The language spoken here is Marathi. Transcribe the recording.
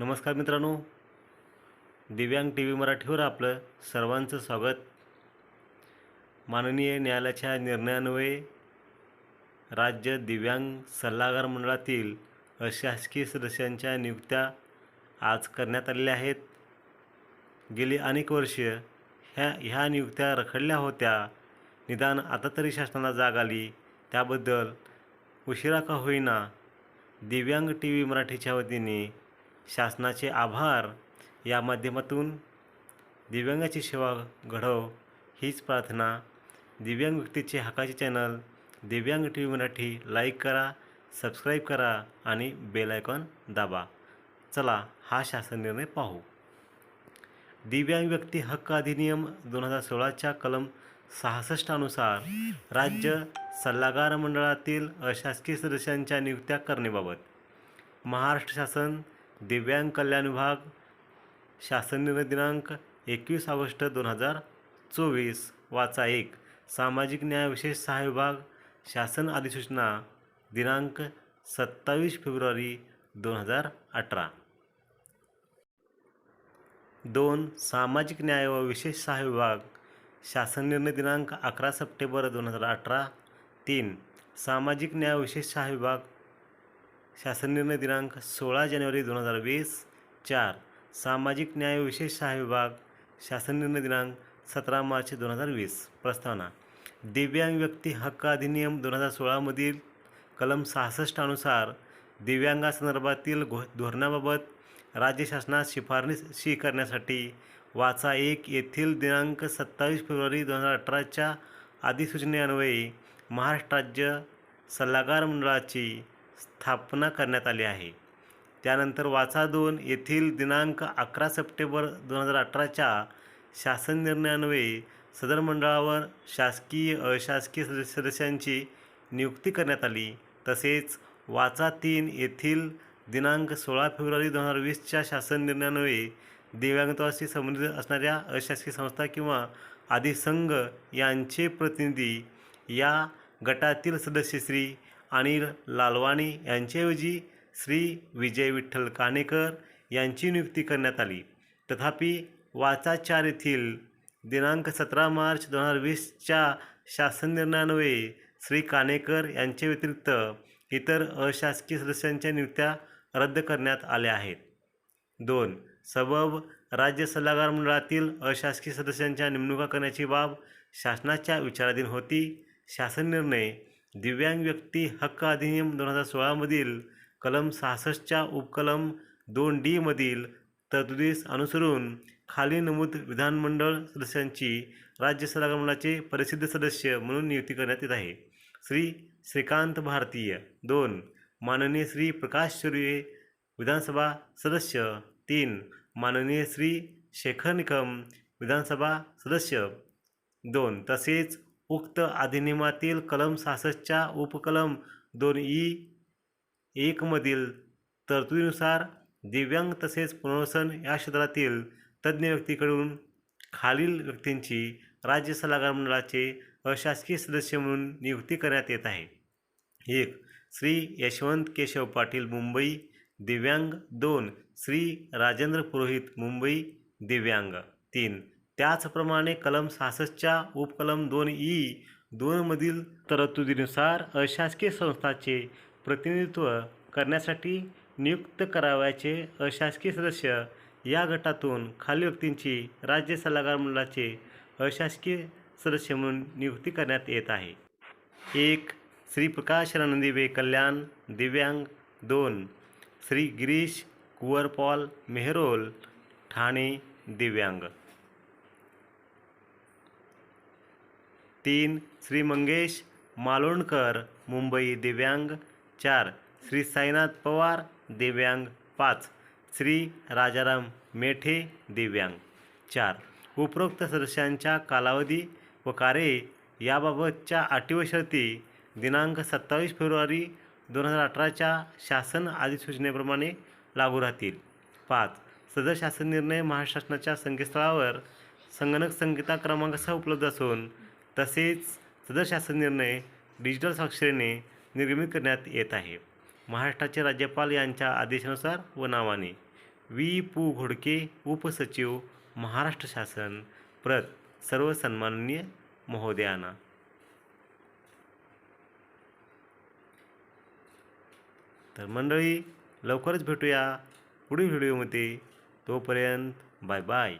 नमस्कार मित्रांनो. दिव्यांग टी व्ही मराठीवर आपलं सर्वांचं स्वागत. माननीय न्यायालयाच्या निर्णयान्वये राज्य दिव्यांग सल्लागार मंडळातील अशासकीय सदस्यांच्या नियुक्त्या आज करण्यात आलेल्या आहेत. गेली अनेक वर्ष ह्या ह्या नियुक्त्या रखडल्या होत्या. निदान आता तरी शासनाला जाग आली. त्याबद्दल उशिरा का होईना दिव्यांग टी व्ही मराठीच्या वतीने शासनाचे आभार. या माध्यमातून दिव्यांगाची सेवा घडव हीच प्रार्थना. दिव्यांग व्यक्तीचे हक्काचे channel Divyang T V Marathi like करा सबस्क्राईब करा आणि बेल आयकॉन दाबा. चला हा शासन निर्णय पाहू. दिव्यांग व्यक्ती हक्क अधिनियम दोन हजार सोळाच्या कलम सहासष्टानुसार राज्य सल्लागार मंडळातील अशासकीय सदस्यांच्या नियुक्त्या करण्याबाबत महाराष्ट्र शासन दिव्यांग कल्याण विभाग शासन निर्णय दिनांक एकवीस ऑगस्ट दोन हजार चोवीस. वाचा एक. सामाजिक न्याय विशेष सहाय्य विभाग शासन अधिसूचना दिनांक सत्तावीस फेब्रुवारी दोन हजार अठरा. दोन. सामाजिक न्याय व विशेष सहाय्य विभाग शासन निर्णय दिनांक अकरा सप्टेंबर दोन हजार अठरा. तीन. सामाजिक न्याय विशेष सहाय्य विभाग शासन निर्णय दिनांक सोळा जानेवारी दोन हजार वीस चार. सामाजिक न्याय विशेष सहा विभाग शासन निर्णय दिनांक सतरा मार्च दोन हजार वीस. प्रस्तावना. दिव्यांग व्यक्ती हक्क अधिनियम दोन हजार सोळामधील कलम सहासष्ट अनुसार दिव्यांगासंदर्भातील घो धोरणाबाबत राज्य शासनास शिफारशी करण्यासाठी वाचा एक येथील दिनांक सत्तावीस फेब्रुवारी दोन हजार अठराच्या अधिसूचनेअन्वये महाराष्ट्र राज्य सल्लागार मंडळाची स्थापना करण्यात आली आहे. त्यानंतर वाचा दोन येथील दिनांक अकरा सप्टेंबर दोन हजार अठराच्या शासन निर्णयान्वये सदर मंडळावर शासकीय अशासकीय सदस्य सदस्यांची नियुक्ती करण्यात आली. तसेच वाचा तीन येथील दिनांक सोळा फेब्रुवारी दोन हजार वीसच्या शासन निर्णयान्वये दिव्यांगत्वाशी संबंधित असणाऱ्या अशासकीय संस्था किंवा आदी संघ यांचे प्रतिनिधी या गटातील सदस्य श्री अनिल लालवाणी यांच्याऐवजी श्री विजय विठ्ठल कानेकर यांची नियुक्ती करण्यात आली. तथापि वाचाचार येथील दिनांक सतरा मार्च दोन हजार वीसच्या शासन निर्णयान्वये श्री काणेकर यांच्या व्यतिरिक्त इतर अशासकीय सदस्यांच्या नियुक्त्या रद्द करण्यात आल्या आहेत. दोन सबब राज्य सल्लागार मंडळातील अशासकीय सदस्यांच्या नेमणुका करण्याची बाब शासनाच्या विचाराधीन होती. शासन निर्णय दिव्यांग व्यक्ती हक्क अधिनियम दोन हजार सोळामधील कलम सहासष्टच्या उपकलम दोन डी मधील तरतुदीस अनुसरून खाली नमूद विधानमंडळ सदस्यांची राज्य सल्लागार प्रसिद्ध सदस्य म्हणून नियुक्ती करण्यात येत आहे. श्री श्रीकांत भारतीय दोन माननीय श्री प्रकाश सुर्वे विधानसभा सदस्य तीन माननीय श्री शेखर निकम विधानसभा सदस्य दोन तसेच उक्त अधिनियमातील कलम सहासष्टच्या उपकलम दोन ई एकमधील तरतुदीनुसार दिव्यांग तसेच पुनर्वसन या क्षेत्रातील तज्ज्ञ व्यक्तीकडून खालील व्यक्तींची राज्य सल्लागार मंडळाचे अशासकीय सदस्य म्हणून नियुक्ती करण्यात येत आहे. एक श्री यशवंत केशव पाटील मुंबई दिव्यांग. दोन श्री राजेंद्र पुरोहित मुंबई दिव्यांग. तीन त्याचप्रमाणे कलम सहासष्टच्या उपकलम दोन ई दोनमधील तरतुदीनुसार अशासकीय संस्थाचे प्रतिनिधित्व करण्यासाठी नियुक्त करावयाचे अशासकीय सदस्य या गटातून खालील व्यक्तींची राज्य सल्लागार मंडळाचे अशासकीय सदस्य म्हणून नियुक्ती करण्यात येत आहे. एक श्री प्रकाश रणदिवे कल्याण दिव्यांग. दोन श्री गिरीश कुवरपॉल मेहरोल ठाणे दिव्यांग. तीन श्री मंगेश मालोणकर मुंबई दिव्यांग. चार श्री साईनाथ पवार दिव्यांग. पाच श्री राजाराम मेठे दिव्यांग. चार उपरोक्त सदस्यांच्या कालावधी व कार्ये याबाबतच्या अटी व शर्ती दिनांक सत्तावीस फेब्रुवारी दोन हजार अठराच्या शासन अधिसूचनेप्रमाणे लागू राहतील. पाच सदर शासन निर्णय महाराष्ट्र शासनाच्या संकेतस्थळावर संगणक संकेता क्रमांकासह उपलब्ध असून तसेच सदर शासन निर्णय डिजिटल स्वाक्षरीने निर्गमित करण्यात येत आहे. महाराष्ट्राचे राज्यपाल यांच्या आदेशानुसार व नावाने वी पू. घोडके उपसचिव महाराष्ट्र शासन प्रत सर्व सन्माननीय महोदयांना. तर मंडळी लवकरच भेटूया पुढील व्हिडिओमध्ये. तोपर्यंत बाय बाय.